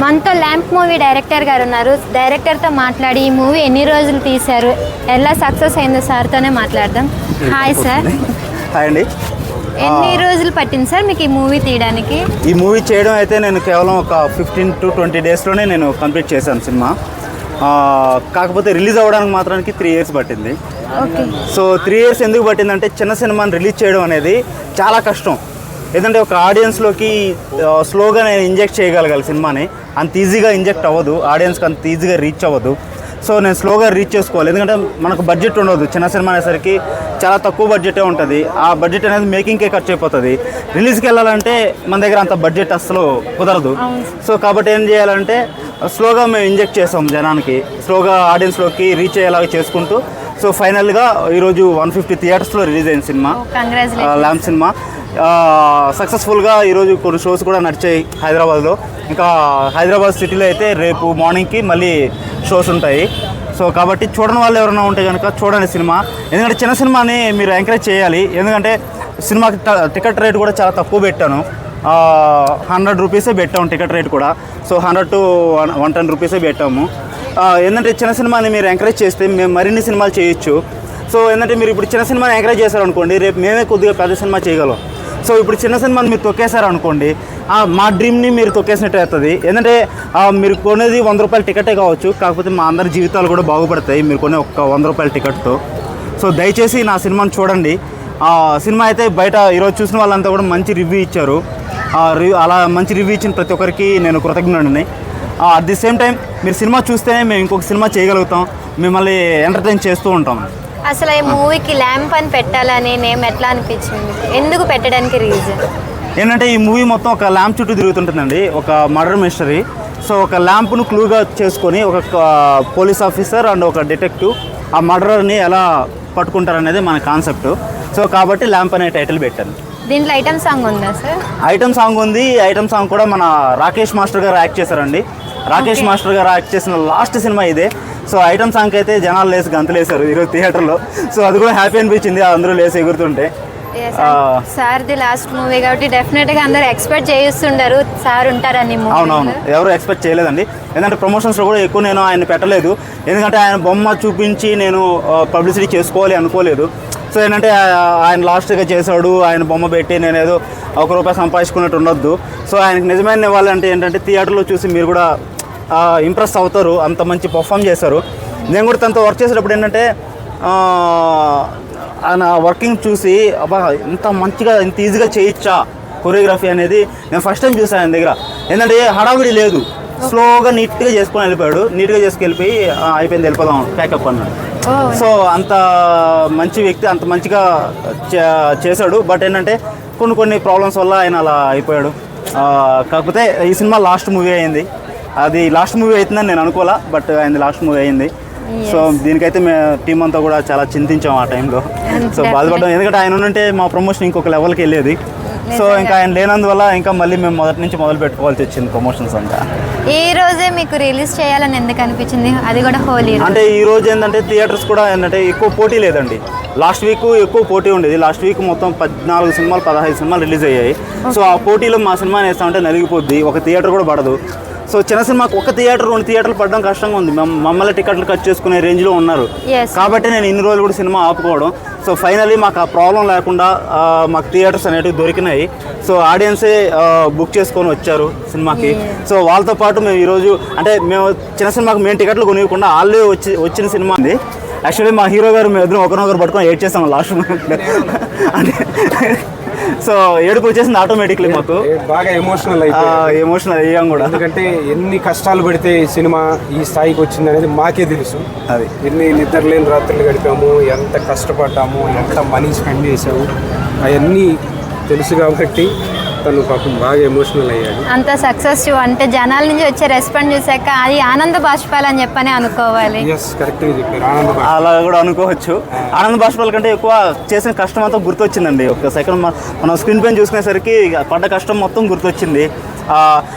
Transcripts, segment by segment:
మనతో lamp movie director గారు ఉన్నారు. డైరెక్టర్తో మాట్లాడి ఈ మూవీ ఎన్ని రోజులు తీశారు? ఎలా సక్సెస్ అయిందో సార్తోనే మాట్లాడదాం. Hi sir. హాయ్ అండి. ఎన్ని రోజులు పట్టింది సార్ మీకు ఈ మూవీ తీయడానికి? ఈ మూవీ చేయడం అయితే నేను కేవలం ఒక ఫిఫ్టీన్ టు ట్వంటీ డేస్లోనే నేను కంప్లీట్ చేశాను సినిమా. కాకపోతే రిలీజ్ అవ్వడానికి మాత్రానికి త్రీ ఇయర్స్ పట్టింది. ఓకే. సో త్రీ ఇయర్స్ ఎందుకు పట్టిందంటే చిన్న సినిమాని రిలీజ్ చేయడం అనేది చాలా కష్టం. ఎందుకంటే ఒక ఆడియన్స్లోకి స్లోగా నేను ఇంజెక్ట్ చేయగలగాలి సినిమాని. అంత ఈజీగా ఇంజెక్ట్ అవ్వదు ఆడియన్స్కి అంత ఈజీగా రీచ్ అవ్వదు. సో నేను స్లోగా రీచ్ చేసుకోవాలి. ఎందుకంటే మనకు బడ్జెట్ ఉండదు. చిన్న సినిమా అనేసరికి చాలా తక్కువ బడ్జెటే ఉంటుంది. ఆ బడ్జెట్ అనేది మేకింగ్కే ఖర్చు అయిపోతుంది. రిలీజ్కి వెళ్ళాలంటే మన దగ్గర అంత బడ్జెట్ అస్సలు కుదరదు. సో కాబట్టి ఏం చేయాలంటే స్లోగా మేము ఇంజెక్ట్ చేస్తాం జనానికి. స్లోగా ఆడియన్స్లోకి రీచ్ అయ్యేలాగా చేసుకుంటూ సో ఫైనల్గా ఈరోజు వన్ ఫిఫ్టీ థియేటర్స్లో రిలీజ్ అయింది సినిమా. ల్యాంప్ సినిమా. సక్సెస్ఫుల్గా ఈరోజు కొన్ని షోస్ కూడా నడిచాయి హైదరాబాద్లో. ఇంకా హైదరాబాద్ సిటీలో అయితే రేపు మార్నింగ్కి మళ్ళీ షోస్ ఉంటాయి. సో కాబట్టి చూడని వాళ్ళు ఎవరైనా ఉంటే కనుక చూడండి సినిమా. ఎందుకంటే చిన్న సినిమాని మీరు ఎంకరేజ్ చేయాలి. ఎందుకంటే సినిమాకి టికెట్ రేట్ కూడా చాలా తక్కువ పెట్టాను. హండ్రెడ్ రూపీసే పెట్టాము టికెట్ రేట్ కూడా. So hundred to one one ten రూపీసే పెట్టాము. ఏంటంటే చిన్న సినిమాని మీరు ఎంకరేజ్ చేస్తే మేము మరిన్ని సినిమాలు చేయొచ్చు. సో ఏంటంటే మీరు ఇప్పుడు చిన్న సినిమాని ఎంకరేజ్ చేశారనుకోండి రేపు మేమే కొద్దిగా పెద్ద సినిమా చేయగలం. సో ఇప్పుడు చిన్న సినిమాని మీరు తొక్కేశారనుకోండి మా డ్రీమ్ని మీరు తొక్కేసినట్టు అవుతుంది. ఏంటంటే మీరు కొనేది వంద రూపాయల టికెటే కావచ్చు కాకపోతే మా అందరి జీవితాలు కూడా బాగుపడతాయి మీరు కొనే ఒక్క వంద రూపాయల టికెట్తో. సో దయచేసి నా సినిమాని చూడండి. సినిమా అయితే బయట ఈరోజు చూసిన వాళ్ళంతా కూడా మంచి రివ్యూ ఇచ్చారు. ఆ, రివ్యూ అలా మంచి రివ్యూ ఇచ్చిన ప్రతి ఒక్కరికి నేను కృతజ్ఞుడిని. అట్ ది సేమ్ టైం మీరు సినిమా చూస్తేనే మేము ఇంకొక సినిమా చేయగలుగుతాం. మిమ్మల్ని ఎంటర్టైన్ చేస్తూ ఉంటాం. అసలు ఈ మూవీకి ల్యాంప్ అని పెట్టాలని నేమ్ ఎట్లా అనిపించింది? ఎందుకు పెట్టడానికి రీజన్ ఏంటంటే ఈ మూవీ మొత్తం ఒక ల్యాంప్ చుట్టూ తిరుగుతుంటుందండి. ఒక మర్డర్ మిస్టరీ సో ఒక ల్యాంప్ను క్లూగా చేసుకొని ఒక పోలీస్ ఆఫీసర్ అండ్ ఒక డిటెక్టివ్ ఆ మర్డర్ని ఎలా పట్టుకుంటారనేది మన కాన్సెప్ట్ సో కాబట్టి ల్యాంప్ అనే టైటిల్ పెట్టాను దీంట్లో ఐటమ్ సాంగ్ ఉందా సార్? ఐటమ్ సాంగ్ ఉంది. ఐటమ్ సాంగ్ కూడా మన రాకేష్ మాస్టర్ గారు యాక్ట్ చేశారండి. రాకేష్. మాస్టర్ గారు యాక్ట్ చేసిన లాస్ట్ సినిమా ఇదే. సో ఐటమ్ సాంగ్ అయితే జనాలు లేసి గంతలేశారు ఈరోజు థియేటర్లో. సో అది కూడా హ్యాపీ అనిపించింది అందరూ లేసి ఎగురుతుంటే. ఆ. సార్ది లాస్ట్ మూవీ కాబట్టి డెఫినెట్గా అందరు ఎక్స్పెక్ట్ చేయిస్తుండరు. సార్ ఉంటారని అవునవును. ఎవరు ఎక్స్పెక్ట్ చేయలేదండి. ఎందుకంటే ప్రమోషన్స్లో కూడా ఎక్కువ నేను ఆయన పెట్టలేదు. ఎందుకంటే ఆయన బొమ్మ చూపించి నేను పబ్లిసిటీ చేసుకోవాలి అనుకోలేదు. సో ఏంటంటే ఆయన లాస్ట్గా చేశాడు ఆయన బొమ్మ పెట్టి నేను ఏదో ఒక రూపాయి సంపాదించుకున్నట్టు ఉండొద్దు. సో ఆయనకి నిజమైన ఇవ్వాలంటే ఏంటంటే థియేటర్లో చూసి మీరు కూడా ఇంప్రెస్ అవుతారు అంత మంచి పర్ఫామ్ చేశారు. నేను కూడా తనతో వర్క్ చేసేటప్పుడు ఏంటంటే ఆయన వర్కింగ్ చూసి అబ్బా ఇంత మంచిగా ఇంత ఈజీగా చేయొచ్చా కొరియోగ్రఫీ అనేది నేను ఫస్ట్ టైం చూసాను ఆయన దగ్గర. ఏంటంటే హడావిడి లేదు. స్లోగా నీట్గా చేసుకొని వెళ్ళిపోయాడు. నీట్గా చేసుకెళ్ళిపోయి "ఆ, అయిపోయింది వెళ్ళిపోదాం ప్యాకప్ అన్నాడు. సో అంత మంచి వ్యక్తి అంత మంచిగా చే- చేశాడు. బట్ ఏంటంటే కొన్ని కొన్ని ప్రాబ్లమ్స్ వల్ల ఆయన అలా అయిపోయాడు. కాకపోతే ఈ సినిమా లాస్ట్ మూవీ అయింది. అది లాస్ట్ మూవీ అవుతుందని నేను అనుకోలే బట్ ఆయన లాస్ట్ మూవీ అయింది. సో దీనికైతే మేము టీం అంతా కూడా చాలా చింతించాం ఆ టైంలో. సో బాధపడ్డాం. ఎందుకంటే ఆయన ఉంటే మా ప్రమోషన్ ఇంకొక లెవెల్కి వెళ్ళేది. సో ఇంకా ఆయన లేనందువల్ల ఇంకా మళ్ళీ మేము మొదటి నుంచి మొదలు పెట్టుకోవాల్సి వచ్చింది ప్రమోషన్స్ అంతా. ఈ రోజే మీకు రిలీజ్ చేయాలని ఎందుకు అనిపించింది? అది కూడా హోలీ అంటే ఈ రోజు ఏంటంటే థియేటర్స్ కూడా ఏంటంటే ఎక్కువ పోటీ లేదండి. లాస్ట్ వీక్ ఎక్కువ పోటీ ఉండేది. లాస్ట్ వీక్ మొత్తం పద్నాలుగు సినిమాలు పదహైదు సినిమాలు రిలీజ్ అయ్యాయి. సో ఆ పోటీలో మా సినిమా వేస్తామంటే నలిగిపోద్ది. ఒక థియేటర్ కూడా పడదు. సో చిన్న సినిమాకి ఒక థియేటర్ రెండు థియేటర్లు పడడం కష్టంగా ఉంది. మమ్- మమ్మల్ని టికెట్లు కట్ చేసుకునే రేంజ్లో ఉన్నారు. కాబట్టి నేను ఇన్ని రోజులు కూడా సినిమా ఆపుకోవడం. సో ఫైనలీ మాకు ఆ ప్రాబ్లం లేకుండా మాకు థియేటర్స్ అనేటివి దొరికినాయి. సో ఆడియన్సే బుక్ చేసుకొని వచ్చారు సినిమాకి. సో వాళ్ళతో పాటు మేము ఈరోజు అంటే మేము చిన్న సినిమాకి మేము టికెట్లు కొనివ్వకుండా వాళ్ళే వచ్చి వచ్చిన సినిమా ఉంది యాక్చువల్లీ మా హీరో గారు మేము ఇద్దరం ఒకరినొకరు పట్టుకొని ఏడ్ చేస్తాం లాస్ట్ అంటే సో ఏడుపు వచ్చేసింది ఆటోమేటిక్లీ మాకు. బాగా ఎమోషనల్ ఎమోషనల్ అయ్యాం కూడా. ఎందుకంటే ఎన్ని కష్టాలు పడితే ఈ సినిమా ఈ స్థాయికి వచ్చింది అనేది మాకే తెలుసు. అది. ఎన్ని నిద్రలేని రాత్రులు గడిపాము ఎంత కష్టపడ్డాము ఎంత మనీ స్పెండ్ చేసాము అవన్నీ తెలుసు కాబట్టి తను పాపం బాగా ఎమోషనల్ అయ్యాడు. అంత సక్సెస్ అంటే జనాల నుంచి వచ్చే రెస్పాండ్ చూసాక అది ఆనంద బాష్పాలు అని చెప్పని అనుకోవాలి. ఎస్ కరెక్ట్గా చెప్పారు. ఆనంద బాగా అలా కూడా అనుకోవచ్చు. ఆనంద బాష్పాల కంటే ఎక్కువ చేసిన కష్టం అంతా గుర్తొచ్చిందండి. ఒక సెకండ్ మనం స్క్రీన్ పైన చూసుకునేసరికి పడ్డ కష్టం మొత్తం గుర్తొచ్చింది.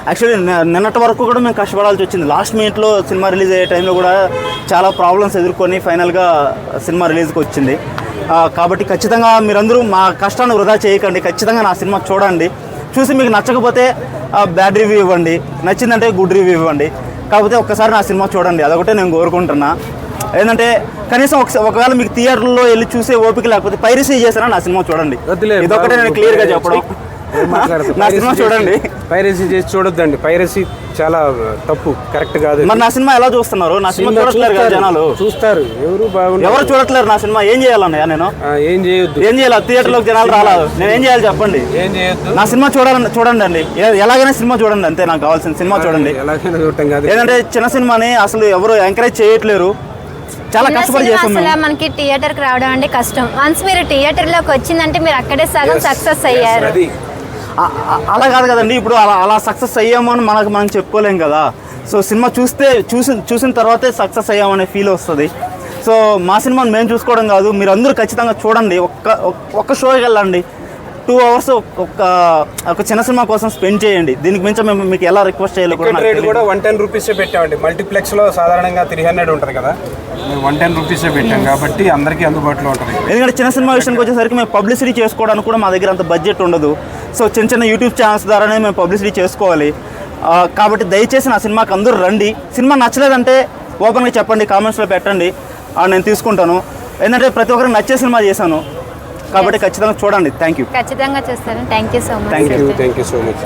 యాక్చువల్లీ నిన్నటి వరకు కూడా మేము కష్టపడాల్సి వచ్చింది. లాస్ట్ మినిట్లో సినిమా రిలీజ్ అయ్యే టైంలో కూడా చాలా ప్రాబ్లమ్స్ ఎదుర్కొని ఫైనల్గా సినిమా రిలీజ్కి వచ్చింది. ఆ, కాబట్టి ఖచ్చితంగా మీరందరూ మా కష్టాన్ని వృధా చేయకండి. ఖచ్చితంగా నా సినిమా చూడండి. చూసి మీకు నచ్చకపోతే బ్యాడ్ రివ్యూ ఇవ్వండి. నచ్చిందంటే గుడ్ రివ్యూ ఇవ్వండి. కాకపోతే ఒక్కసారి నా సినిమా చూడండి. అదొకటే నేను కోరుకుంటున్నా. ఏంటంటే కనీసం ఒక ఒకవేళ మీకు థియేటర్లో వెళ్ళి చూసే ఓపిక లేకపోతే పైరసీ చేసినా నా సినిమా చూడండి. ఇదొకటే నేను క్లియర్గా చెప్పడం. నా సినిమా చూడండి. పైరసీ చేసి చూడొద్దండి. పైరసీ చాలా తప్పు. కరెక్ట్ కాదు మరి నా సినిమా ఎలా చూస్తున్నారు? నా సినిమా చూడట్లేరు కదా జనాలు. చూస్తారు. ఎవరు బాగుంటారు ఎవరు చూడట్లేరు నా సినిమా? ఏం చేయాలన్నయ్య నేను? ఆ, ఏం చేయొద్దు. ఏం చేయాలి? థియేటర్లోకి జనాలు రాలేదు నేను ఏం చేయాలి చెప్పండి? ఏం చేయొద్దు. నా సినిమా చూడాలని చూడండి అండి ఎలాగైనా సినిమా చూడండి అంతే నాకు కావాల్సిన సినిమా చూడండి. ఎలాగైనా చూడటం కాదు. ఏంటంటే చిన్న సినిమాని అసలు ఎవరు ఎంకరేజ్ చేయట్లేరు. చాలా కష్టపడి అసలు మనకి థియేటర్కి రావడం అంటే కష్టం. వన్స్ మీరు థియేటర్లోకి వచ్చిందంటే మీరు అక్కడే సగం సక్సెస్ అయ్యారు. అలా కాదు కదండి. ఇప్పుడు అలా అలా సక్సెస్ అయ్యాము అని మనకు మనం చెప్పుకోలేం కదా. సో సినిమా చూస్తే చూసి చూసిన తర్వాతే సక్సెస్ అయ్యామనే ఫీల్ వస్తుంది. సో మా సినిమాని మేము చూసుకోవడం కాదు. మీరు అందరూ ఖచ్చితంగా చూడండి. ఒక్క ఒక్- ఒక్క షోకి వెళ్ళండి. టూ అవర్స్ ఒక ఒక చిన్న సినిమా కోసం స్పెండ్ చేయండి. దీనికి మించి మేము మీకు ఎలా రిక్వెస్ట్ చేయాలో కూడా వన్ టెన్ రూపీసే పెట్టామండి. మల్టీప్లెక్స్లో సాధారణంగా త్రీ హండ్రెడ్ ఉంటుంది కదా. మేము వన్ టెన్ రూపీసే పెట్టాం కాబట్టి అందరికీ అందుబాటులో ఉంటుంది. ఎందుకంటే చిన్న సినిమా విషయానికి వచ్చేసరికి మేము పబ్లిసిటీ చేసుకోవడానికి కూడా మా దగ్గర అంత బడ్జెట్ ఉండదు. సో చిన్న చిన్న యూట్యూబ్ ఛానల్స్ ద్వారానే మేము పబ్లిసిటీ చేసుకోవాలి. ఆ, కాబట్టి దయచేసి నా సినిమాకి అందరూ రండి. సినిమా నచ్చలేదంటే ఓపెన్గా చెప్పండి కామెంట్స్లో పెట్టండి. నేను తీసుకుంటాను. ఎందుకంటే ప్రతి ఒక్కరికి నచ్చే సినిమా చేశాను. కాబట్టి ఖచ్చితంగా చూడండి. థ్యాంక్ యూ ఖచ్చితంగా చూస్తాను. Thank you so much Thank you. Thank you so much